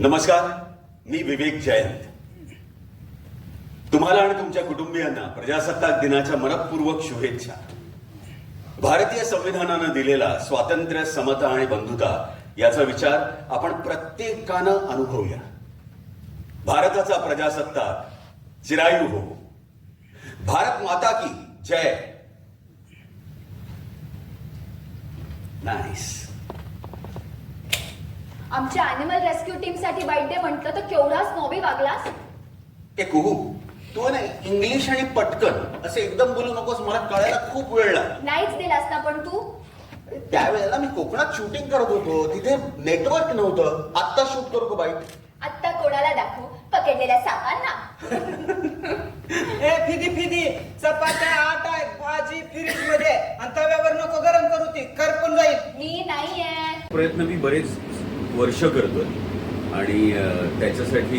नमस्कार मी विवेक जयंत. तुम्हाला आणि तुमच्या कुटुंबियांना प्रजासत्ताक दिनाच्या मनपूर्वक शुभेच्छा. भारतीय संविधानानं दिलेला स्वातंत्र्य समता आणि बंधुता याचा विचार आपण प्रत्येकानं अनुभवूया. भारताचा प्रजासत्ताक चिरायू हो. भारत माता की जय. नाईस. आमच्या अॅनिमल रेस्क्यू टीमसाठी बाईट डे म्हटलं तर केवढाच नॉबी वागलास? ए कुहू तू ना इंग्लिश आणि पटकन असं एकदम बोलू नकोस मला कळायला खूप वेळ लागला. नाहीच दिलास ना पण तू? त्यावेळेला मी कोकणात शूटिंग करत होतो तिथे नेटवर्क नव्हतं. आत्ता शूट करू का बाईट आत्ता कोणाला दाखवू? पकडलेल्या सापांना. ए फिदी फिदी चपात्या आट भाजी फ्रीजमध्ये. आणि तव्यावर नको गरम करू ती. करपून जाईल मी नाहीये. प्रयत्न मी बरेच वर्ष करतो आणि त्याच्यासाठी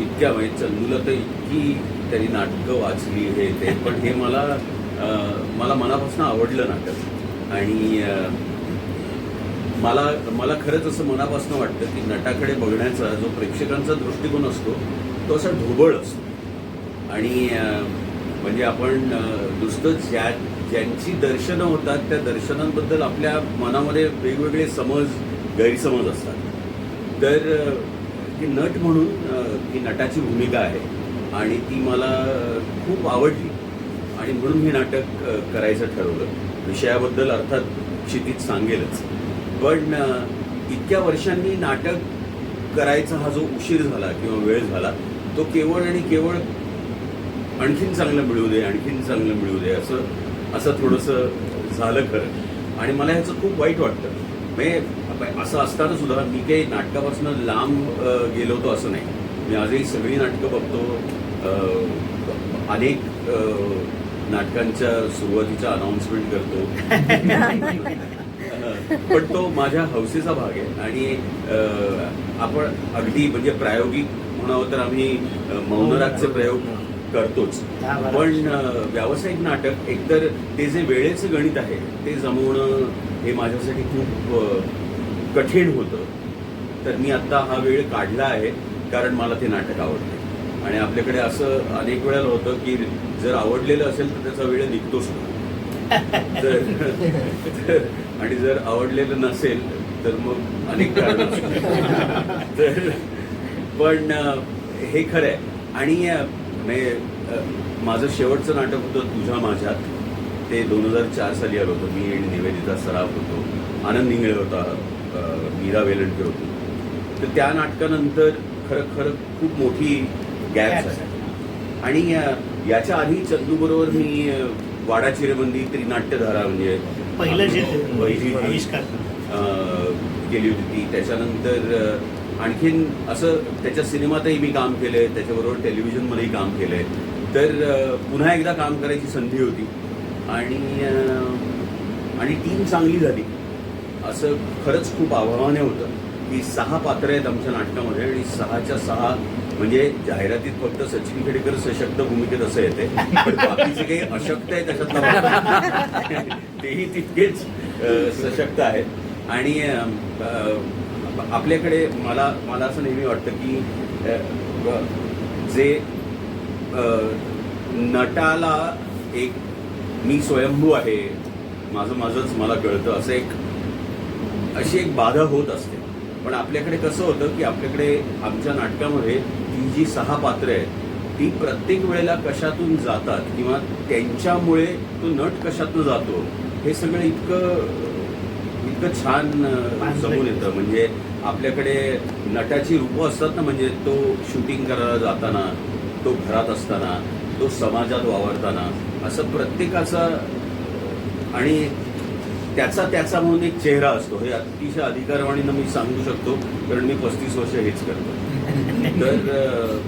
इतक्या म्हणजे चंदूला तर इतकी त्यांनी नाटकं वाचली हे ते. पण हे मला मला मनापासून आवडलं नाटक. आणि मला मला खरंच असं मनापासून वाटतं की नटाकडे बघण्याचा जो प्रेक्षकांचा दृष्टिकोन असतो तो असा ढोबळ असतो. आणि अं, म्हणजे आपण नुसतं ज्या ज्यांची दर्शनं होतात त्या दर्शनांबद्दल आपल्या मनामध्ये वेगवेगळे समज गैरसमज असतात. तर ती नट म्हणून ती नटाची भूमिका आहे आणि ती मला खूप आवडली. आणि म्हणून हे नाटक करायचं ठरवलं. विषयाबद्दल अर्थात क्षितीत सांगेलच. पण इतक्या वर्षांनी नाटक करायचा हा जो उशीर झाला किंवा वेळ झाला तो केवळ आणि केवळ आणखीन चांगलं मिळू दे आणखीन चांगलं मिळू दे असं असं थोडंसं झालं खरं. आणि मला ह्याचं खूप वाईट वाटतं. म्हणजे असं असताना सुद्धा मी काही नाटकापासून लांब गेलो होतो असं नाही. मी आजही सगळी नाटकं बघतो. अनेक नाटकांच्या सुरुवातीच्या अनाऊन्समेंट करतो. पण तो माझ्या हौसेचा भाग आहे. आणि आपण अगदी म्हणजे प्रायोगिक म्हणावं तर आम्ही अं, मौनरागचे प्रयोग करतोच. पण व्यावसायिक नाटक एकतर ते जे वेळेचं गणित आहे ते जमवणं हे माझ्यासाठी खूप कठीण होतं. तर मी आता हा वेळ काढला आहे कारण मला ते नाटक आवडते. आणि आपल्याकडे असं अनेक वेळेला होतं की जर आवडलेलं असेल तर त्याचा वेळ निघतोच तर आणि जर आवडलेलं नसेल तर मग अनेक कारण तर पण हे खरं आहे. आणि अं, माझं शेवटचं नाटक होतं तुझ्या माझ्यात. ते दोन हजार चार साली आलं होतं. मी आणि निवेदिता सराफ होतो. आनंद इंगळे होता मीरा वेलणकर होती. तर त्या नाटकानंतर खरं खरं खूप मोठी गॅप झाली. आणि याच्या आधी चंदू बरोबर मी वाडा चिरेबंदी त्रिनाट्यधारा म्हणजे पहिलं जे पहिली केली होती ती. त्याच्यानंतर आणखीन असं त्याच्या सिनेमातही मी काम केलंय त्याच्याबरोबर टेलिव्हिजनमध्येही काम केलंय. तर पुन्हा एकदा काम करायची संधी होती. आणि आणि टीम चांगली झाली. असं खरंच खूप आव्हाने होतं की सहा पात्र आहेत आमच्या नाटकामध्ये आणि सहाच्या सहा म्हणजे जाहिरातीत फक्त सचिन खेडेकर सशक्त भूमिकेत असं येते. पण बाकीचे काही अशक्त आहे त्याच्यातलं तेही तितकेच सशक्त आहेत. आणि आपल्याकडे मला मला असं नेहमी वाटतं की जे नटाला एक मी स्वयंभू आहे माझं माझंच मला कळतं असं एक अशी एक बाधा होत असते. पण आपल्याकडे कसं होतं की आपल्याकडे आमच्या नाटकामध्ये ती जी सहा पात्र आहेत ती प्रत्येक वेळेला कशातून जातात किंवा त्यांच्यामुळे तो नट कशातून जातो हे सगळं इतकं इतकं छान जमून येतं. म्हणजे आपल्याकडे नटाची रूपं असतात ना म्हणजे तो शूटिंग करायला जाताना तो घरात असताना तो समाजात वावरताना असं प्रत्येकाचा आणि त्याचा त्याचा म्हणून एक चेहरा असतो. हे अतिशय अधिकारवाणीनं मी सांगू शकतो कारण मी पस्तीस वर्ष हेच करतो. तर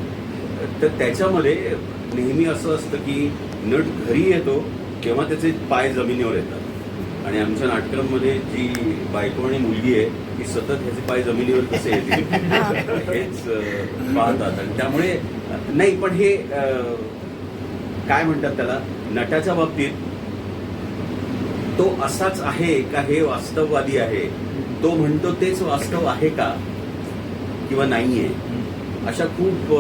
तर त्याच्यामध्ये नेहमी असं असतं की नट घरी येतो तेव्हा त्याचे पाय जमिनीवर येतात. आणि आमच्या नाटकांमध्ये जी बायको आणि मुलगी आहे ती सतत ह्याचे पाय जमिनीवर कसे येतील हेच पाहतात. आणि त्यामुळे नाही पण हे काय म्हणतात त्याला? नटाच्या बाबतीत तो असाच आहे का हे वास्तववादी आहे? तो म्हणतो तेच वास्तव आहे का? किंवा नाहीये? अशा खूप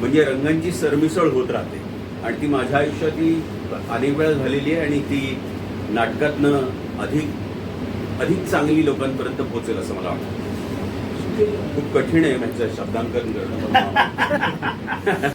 म्हणजे रंगांची सरमिसळ होत राहते. आणि ती माझ्या आयुष्यात ही अनेक वेळा झालेली आहे आणि ती नाटकातनं अधिक अधिक चांगली लोकांपर्यंत पोहोचेल असं मला वाटतं. खूप कठीण आहे म्हणजे शब्दांकन करणं.